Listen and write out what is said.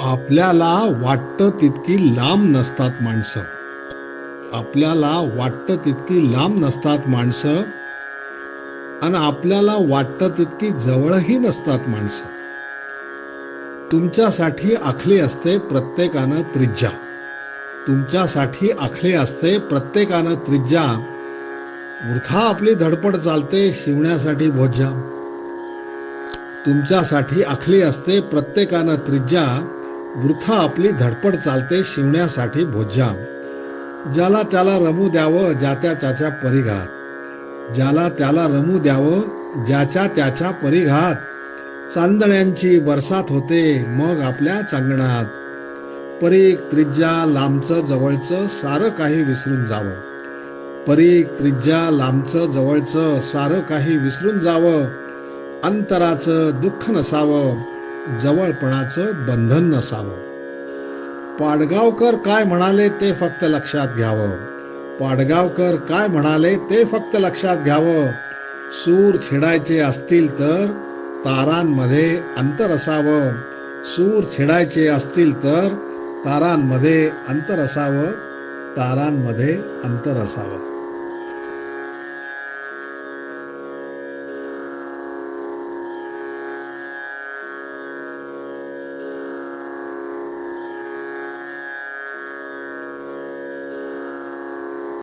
आपल्याला वाटतं तितकी लांब नसतात माणसं. आपल्याला वाटतं तितकी लांब नसतात माणसं. आणि आपल्याला वाटतं तितकी जवळही नसतात माणसं. तुमच्यासाठी आखली असते प्रत्येकानं त्रिज्या. तुमच्यासाठी आखली असते प्रत्येकानं त्रिज्या. वृथा आपली धडपड चालते शिवण्यासाठी भोज्या. तुमच्यासाठी आखली असते प्रत्येकानं त्रिज्या. वृथा आपली धडपड चालते शिवण्यासाठी भोज्या ज्याला त्याला रमू द्यावं ज्या त्या त्याच्या परिघात. ज्याला त्याला रमू द्यावं ज्याच्या त्याच्या परिघात. चांदण्यांची बरसात होते मग आपल्या चांगणात. परीक त्रिज्या लांबचं जवळचं सारं काही विसरून जावं. परीक त्रिज्या लांबचं जवळचं सारं काही विसरून जावं. अंतराचं दुःख नसावं. जवळपणाचं बंधन नसावं. पाडगावकर काय म्हणाले ते फक्त लक्षात घ्यावं. पाडगावकर काय म्हणाले ते फक्त लक्षात घ्यावं. सूर छेडायचे असतील तर तारांमध्ये अंतर असावं. सूर छेडायचे असतील तर तारांमध्ये अंतर असावं. तारांमध्ये अंतर असावं.